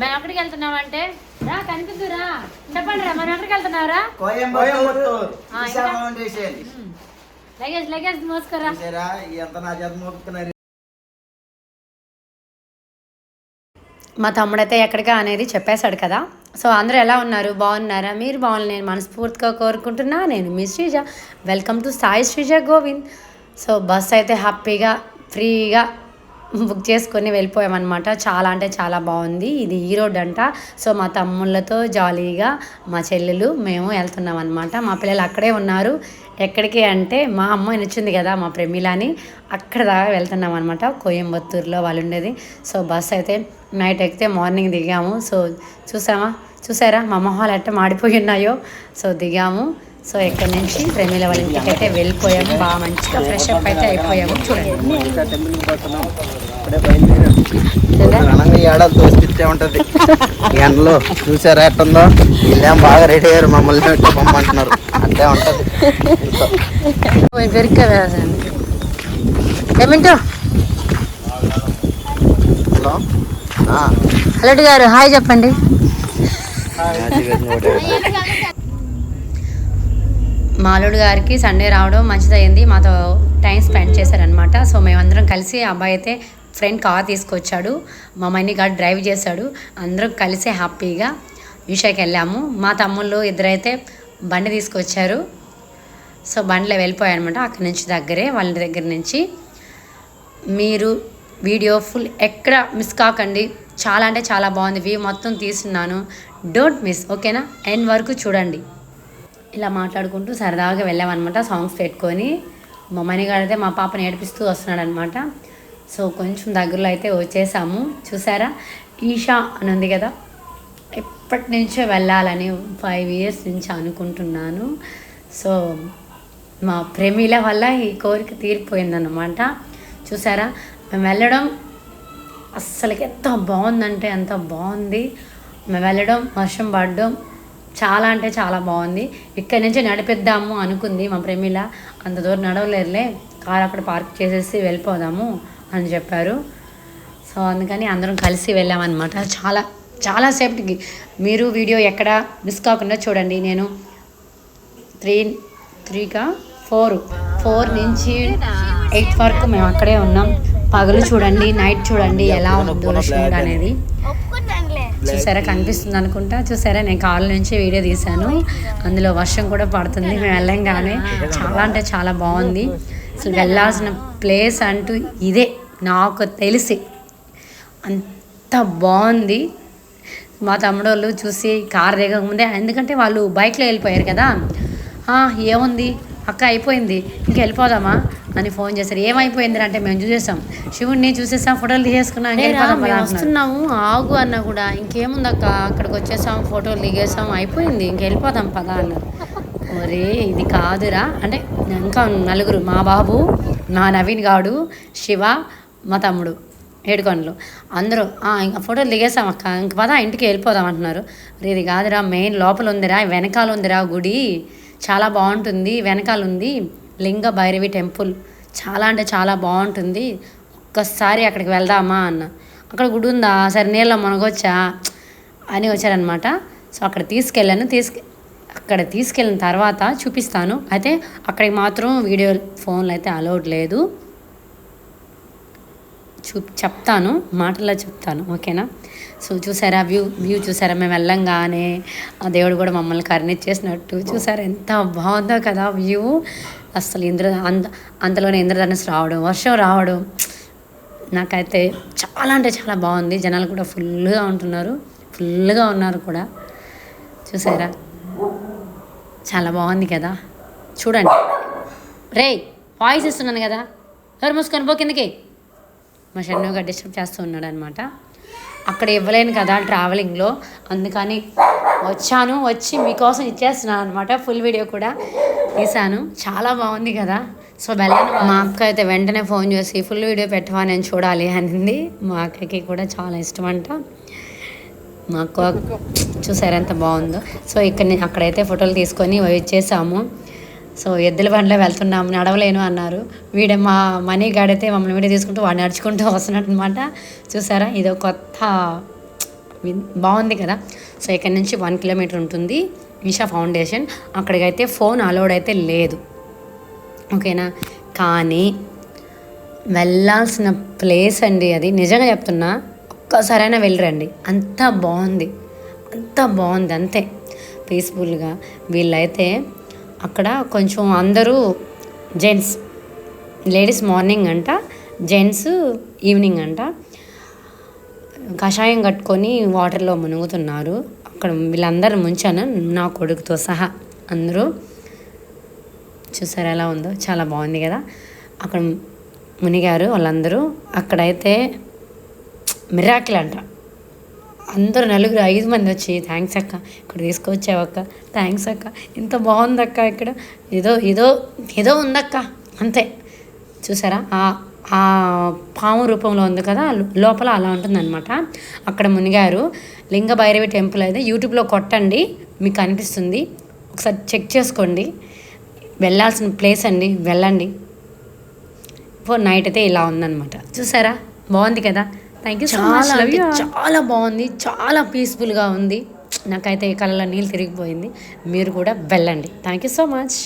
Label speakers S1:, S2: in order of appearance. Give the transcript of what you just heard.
S1: మేము ఎక్కడికి వెళ్తున్నామంటే? రా కనిపిద్దురా చెప్పండి రా మనం ఎక్కడికి వెళ్తున్నారా లగేజ్ లగేజ్ మోసుకురా.
S2: చూసారా? ఎంత నా చేత మోపుతున్నారు.
S1: మా తమ్ముడైతే ఎక్కడికా అనేది చెప్పేశాడు కదా. సో అందరూ ఎలా ఉన్నారు? బాగున్నారా? మీరు బాగున్నారు నేను మనస్ఫూర్తిగా కోరుకుంటున్నా. నేను మీ Sreeja. Welcome to Sai Sreeja Govind. So bus అయితే హ్యాపీగా ఫ్రీగా బుక్ చేసుకొని వెళ్ళిపోయామన్నమాట. చాలా అంటే చాలా బాగుంది. ఇది ఈ రోడ్ అంట. సో మా తమ్ముళ్ళతో జాలీగా మా చెల్లెలు మేము వెళ్తున్నాం అనమాట మా పిల్లలు అక్కడే ఉన్నారు. ఎక్కడికి అంటే మా అమ్మ నచ్చింది కదా మా ప్రమిలాని. అక్కడ దాకా వెళ్తున్నాం అనమాట కోయంబత్తూరులో వాళ్ళు ఉండేది. సో బస్ అయితే నైట్ ఎక్కితే మార్నింగ్ దిగాము. సో చూసామా చూసారా? మా మొహాలు ఎట్ట మాడిపోయి ఉన్నాయో? సో దిగాము. సో ఇక్కడ నుంచి ప్రమీల వాళ్ళ ఇంటికి అయితే వెళ్ళిపోయాము బాగా మంచిగా ఫ్రెష్ అప్ అయితే అయిపోయాము చూడండి
S2: ఎండలో చూసారా ఎట్టుందో వీళ్ళేం బాగా రెడీ అయ్యారు మమ్మల్ని ఎట్లా పొమ్మంటున్నారు అంతే ఉంటది
S1: వేసాను ఏమింటో
S2: హలో
S1: హలో గారు హాయ్ చెప్పండి మాలుడు గారికి సండే రావడం మంచిదైంది మాతో టైం స్పెండ్ చేశారనమాట సో మేమందరం కలిసి ఆ అబ్బాయి అయితే ఫ్రెండ్ కార్ తీసుకొచ్చాడు. మా మమ్మీని గారు డ్రైవ్ చేశాడు. అందరం కలిసి హ్యాపీగా విషయకి వెళ్ళాము. మా తమ్ముళ్ళు ఇద్దరైతే బండి తీసుకొచ్చారు. సో బండిలో వెళ్ళిపోయాయి అనమాట అక్కడి నుంచి దగ్గరే వాళ్ళ దగ్గర నుంచి. మీరు వీడియో ఫుల్ ఎక్కడ మిస్ కాకండి. చాలా అంటే చాలా బాగుంది. వ్యూ మొత్తం తీస్తున్నాను. డోంట్ మిస్ ఓకేనా? ఎండ్ వరకు చూడండి. ఇలా మాట్లాడుకుంటూ సరదాగా వెళ్ళామన్నమాట సాంగ్స్ పెట్టుకొని. మా మణిగాడు అయితే మా పాపని ఏడిపిస్తూ వస్తున్నాడనమాట సో కొంచెం దగ్గరలో అయితే వచ్చేసాము. చూసారా? ఈషా అని ఉంది కదా? ఎప్పటి నుంచో వెళ్ళాలని ఫైవ్ ఇయర్స్ నుంచి అనుకుంటున్నాను. సో మా ప్రేమిల వల్ల ఈ కోరిక తీరిపోయిందన్నమాట. చూసారా? మేము వెళ్ళడం అస్సలకి ఎంత బాగుందంటే ఎంత బాగుంది. మేము వెళ్ళడం వర్షం పడడం చాలా అంటే చాలా బాగుంది. ఇక్కడి నుంచి నడిపిద్దాము అనుకుంది మా ప్రేమిల. అంత దూరం నడవలేరులే కార్ అక్కడ పార్క్ చేసేసి వెళ్ళిపోదాము అని చెప్పారు. సో అందుకని అందరం కలిసి వెళ్ళామన్నమాట. చాలా చాలా సేపటికి. మీరు వీడియో ఎక్కడ మిస్ కాకుండా చూడండి. నేను త్రీ త్రీగా ఫోర్ ఫోర్ నుంచి ఎయిట్ వరకు మేము అక్కడే ఉన్నాం. పగలు చూడండి నైట్ చూడండి ఎలా ఉందో షూట్ అనేది. చూసారా కనిపిస్తుంది అనుకుంటా. చూసారా నేను కాళ్ళ నుంచి వీడియో తీశాను. అందులో వర్షం కూడా పడుతుంది మేము వెళ్ళంగానే. చాలా అంటే చాలా బాగుంది. అసలు వెళ్ళాల్సిన ప్లేస్ అంటూ ఇదే నాకు తెలిసి. అంత బాగుంది. మా తమ్ముడు వాళ్ళు చూసి కార్ దిగకముందే ఎందుకంటే వాళ్ళు బైక్లో వెళ్ళిపోయారు కదా. "ఆ, ఏముంది? అక్క అయిపోయింది. ఇంక వెళ్ళిపోదామా? అని ఫోన్ చేశారు. ఏమైపోయింది అంటే మేము చూసేసాం. శివుడిని చూసేసాం ఫోటోలు తీసేసుకున్నాం. వస్తున్నాము ఆగు అన్న కూడా. ఇంకేముంది అక్క అక్కడికి వచ్చేసాం ఫోటోలు దిగేసాం అయిపోయింది. ఇంక వెళ్ళిపోదాం పద అన్నారు. ఒరే ఇది కాదురా. అంటే ఇంకా నలుగురు మా బాబు నా నవీన్ గాడు శివ మా తమ్ముడు ఏడుకొండలు. అందరూ "ఆ, ఇంకా ఫోటోలు దిగేసాం అక్క. ఇంక పద ఇంటికి వెళ్ళిపోదాం అంటున్నారు. "రే, ఇది కాదురా మెయిన్ లోపల ఉందిరా వెనకాల ఉందిరా గుడి. చాలా బాగుంటుంది వెనకాల ఉంది. లింగ భైరవి టెంపుల్. చాలా అంటే చాలా బాగుంటుంది. ఒక్కసారి అక్కడికి వెళ్దామా అన్న. అక్కడ గుడి ఉందా? సరే నీళ్ళలో మునగొచ్చా? అని వచ్చారనమాట. సో అక్కడ తీసుకెళ్ళాను. తీసుకె అక్కడ తీసుకెళ్ళిన తర్వాత చూపిస్తాను. అయితే అక్కడికి మాత్రం వీడియో ఫోన్లు అయితే అలౌడ్ లేదు. చూ చెప్తాను మాటల్లో చెప్తాను ఓకేనా? సో చూసారా వ్యూ వ్యూ చూసారా? మేము వెళ్ళంగానే ఆ దేవుడు కూడా మమ్మల్ని కరుణిచ్చేసినట్టు చూసారా ఎంత బాగుందో కదా వ్యూ. అసలు ఇంద్ర అంత అంతలోనే ఇంద్రధనుసు రావడం వర్షం రావడం. నాకైతే చాలా అంటే చాలా బాగుంది. జనాలు కూడా ఫుల్గా ఉంటున్నారు. ఫుల్గా ఉన్నారు కూడా. చూసారా? చాలా బాగుంది కదా. చూడండి. రే వాయిస్ ఇస్తున్నాను కదా. ఎవరు మూసుకొని పో కిందకి. మా షన్నుగా డిస్టర్బ్ చేస్తూ ఉన్నాడు అనమాట అక్కడ ఇవ్వలేను కదా ట్రావెలింగ్లో. అందుకని వచ్చాను వచ్చి మీకోసం ఇచ్చేస్తున్నాను అనమాట. ఫుల్ వీడియో కూడా తీశాను. చాలా బాగుంది కదా. సో వెళ్ళాను. మా అక్క అయితే వెంటనే ఫోన్ చేసి ఫుల్ వీడియో పెట్టవా నేను చూడాలి అనింది. మా అక్కకి కూడా చాలా ఇష్టం అంట మా అక్క చూసారు ఎంత బాగుందో. సో ఇక్కడ నేను అక్కడైతే ఫోటోలు తీసుకొని వచ్చేసాము సో ఎద్దుల బండిలో వెళ్తున్నాము నడవలేను అన్నారు. వీడే మా మనీ గాడైతే మమ్మల్ని వీడియో తీసుకుంటూ వాడు నడుచుకుంటూ వస్తున్నట్టు అనమాట చూసారా? ఇది ఒక కొత్త బాగుంది కదా? సో ఇక్కడ నుంచి వన్ కిలోమీటర్ ఉంటుంది ఈషా ఫౌండేషన్. అక్కడికైతే ఫోన్ అలౌడ్ అయితే లేదు. ఓకేనా? కానీ వెళ్ళాల్సిన ప్లేస్ అండి అది. నిజంగా చెప్తున్నా ఒక్కసారైనా వెళ్ళరండి. అంత బాగుంది. అంత బాగుంది అంతే. పీస్ఫుల్గా. వీళ్ళైతే అక్కడ కొంచెం అందరూ జెంట్స్ లేడీస్ మార్నింగ్ అంట జెంట్స్ ఈవినింగ్ అంట. కషాయం కట్టుకొని వాటర్లో మునుగుతున్నారు. అక్కడ వీళ్ళందరూ ముంచాను నా కొడుకుతో సహా అందరూ. చూసారు ఎలా ఉందో? చాలా బాగుంది కదా? అక్కడ మునిగారు వాళ్ళందరూ. అక్కడైతే మిరాకిల్ అంట. అందరు నలుగురు ఐదు మంది వచ్చి థ్యాంక్స్ అక్క ఇక్కడ తీసుకొచ్చావు అక్క థ్యాంక్స్ అక్క ఇంత బాగుంది అక్క ఇక్కడ ఏదో ఏదో ఏదో ఉందక్క అంతే. చూసారా? ఆ ఆ పాము రూపంలో ఉంది కదా లోపల అలా ఉంటుందన్నమాట. అక్కడ మునిగారు. లింగ భైరవి టెంపుల్ అయితే యూట్యూబ్లో కొట్టండి మీకు అనిపిస్తుంది. ఒకసారి చెక్ చేసుకోండి. వెళ్ళాల్సిన ప్లేస్ అండి వెళ్ళండి. ఫోర్ నైట్ అయితే ఇలా ఉందన్నమాట. చూసారా? బాగుంది కదా? థ్యాంక్ యూ చాలా చాలా బాగుంది. చాలా పీస్ఫుల్గా ఉంది. నాకైతే ఈ కళ్ళలో నీళ్ళు తిరిగిపోయింది. మీరు కూడా వెళ్ళండి. Thank you so much